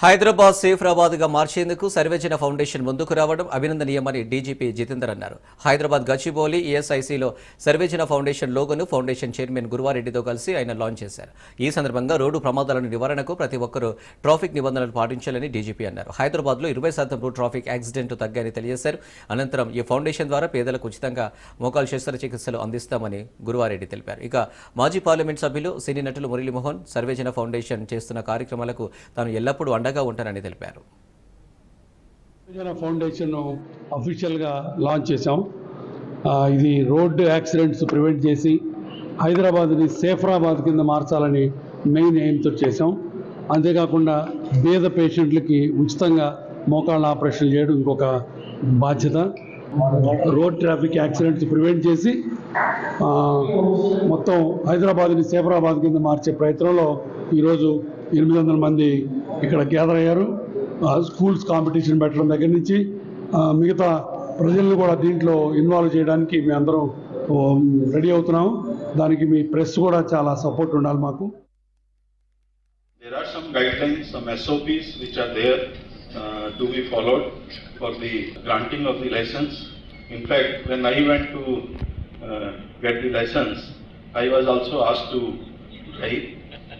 హైదరాబాద్ సేఫరాబాద్గా మార్చేందుకు సర్వేజన ఫౌండేషన్ ముందుకు రావడం అభినందనీయమని డీజీపీ జితేందర్ అన్నారు. హైదరాబాద్ గచ్చిబౌలి ఈఎస్ఐసిలో సర్వేజన ఫౌండేషన్ లోగోను ఫౌండేషన్ చైర్మన్ గురువారెడ్డితో కలిసి ఆయన లాంచ్ చేశారు. ఈ సందర్భంగా రోడ్డు ప్రమాదాల నివారణకు ప్రతి ఒక్కరూ ట్రాఫిక్ నిబంధనలు పాటించాలని డీజీపీ అన్నారు. హైదరాబాద్లో ఇరవై శాతం రోడ్ ట్రాఫిక్ యాక్సిడెంట్ తగ్గాయని తెలియజేశారు. అనంతరం ఈ ఫౌండేషన్ ద్వారా పేదలకు ఉచితంగా మోకాలు శస్త్రచికిత్సలు అందిస్తామని గురువారెడ్డి తెలిపారు. ఇక మాజీ పార్లమెంట్ సభ్యులు సినీ నటులు మురళీమోహన్ సర్వేజన ఫౌండేషన్ చేస్తున్న కార్యక్రమాలకు తాను ఎల్లప్పుడూ అండగా ఉంటానని తెలిపారు. ఫౌండేషన్ అఫీషియల్గా లాంచ్ చేశాం. ఇది రోడ్డు యాక్సిడెంట్స్ ప్రివెంట్ చేసి హైదరాబాద్ని సేఫరాబాద్ కింద మార్చాలని మెయిన్ ఎయిమ్తో చేశాం. అంతేకాకుండా పేద పేషెంట్లకి ఉచితంగా మోకాళ్ళ ఆపరేషన్ చేయడం ఇంకొక బాధ్యత. రోడ్ ట్రాఫిక్ యాక్సిడెంట్స్ ప్రివెంట్ చేసి మొత్తం హైదరాబాద్ని సేఫరాబాద్ కింద మార్చే ప్రయత్నంలో ఈరోజు ఎనిమిది వందల మంది ఇక్కడ గ్యాదర్ అయ్యారు. స్కూల్స్ కాంపిటీషన్ పెట్టడం దగ్గర నుంచి మిగతా ప్రజలను కూడా దీంట్లో ఇన్వాల్వ్ చేయడానికి మేము అందరం రెడీ అవుతున్నాము దానికి మీ ప్రెస్ కూడా చాలా సపోర్ట్ ఉండాలి మాకు. In fact, when I went to uh, get the license, I was also asked to write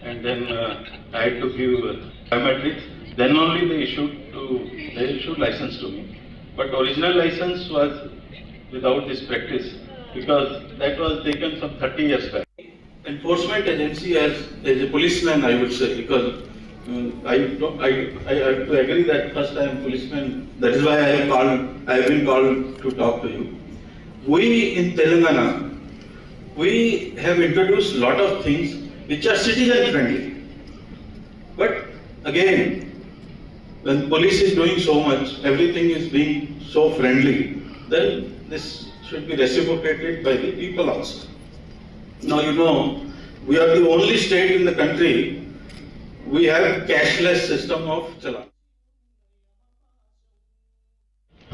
and then uh, I had to give biometrics. Then only they issued to they issued license to me. But original license was without this practice because that was taken some 30 years back. enforcement agency as, as a policeman, I would say, because um, I, I, I have to agree that first I am policeman, that is why I have called, I have been called to talk to you. We in Telangana, we have introduced lot of things which are citizen friendly. But again, when police is doing so much, everything is being so friendly, then this should be reciprocated by the people also. Now, you know, we are the only state in the country, we have cashless system of challan.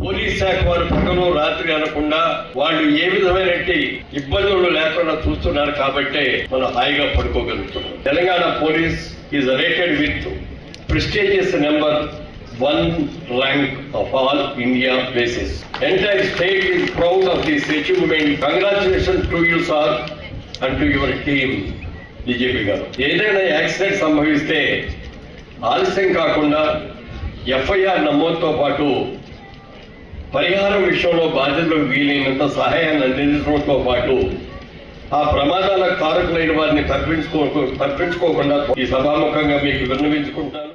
Police శాఖ వారు పగలు రాత్రి అనకుండా వాళ్ళు ఏ విధమైనటువంటి ఇబ్బందులు లేకుండా చూస్తున్నారు కాబట్టి మనం హాయిగా పడుకోగలుగుతున్నాం. Telangana police is rated with prestigious number one rank of all India basis entire state is proud of this achievement congratulation to you sir and to your team BJP గారు. ఏదైనా యాక్సిడెంట్ సంభవిస్తే ఆలస్యం కాకుండా ఎఫ్ఐఆర్ నమోదుతో పాటు పరిహారం విషయంలో బాధ్యతలకు వీలైనంత సహాయాన్ని అందించడంతో పాటు ఆ ప్రమాదాల కారకులైన వారిని తప్పించుకో తప్పించుకోకుండా ఈ సభాముఖంగా మీకు విన్నవించుకుంటాను.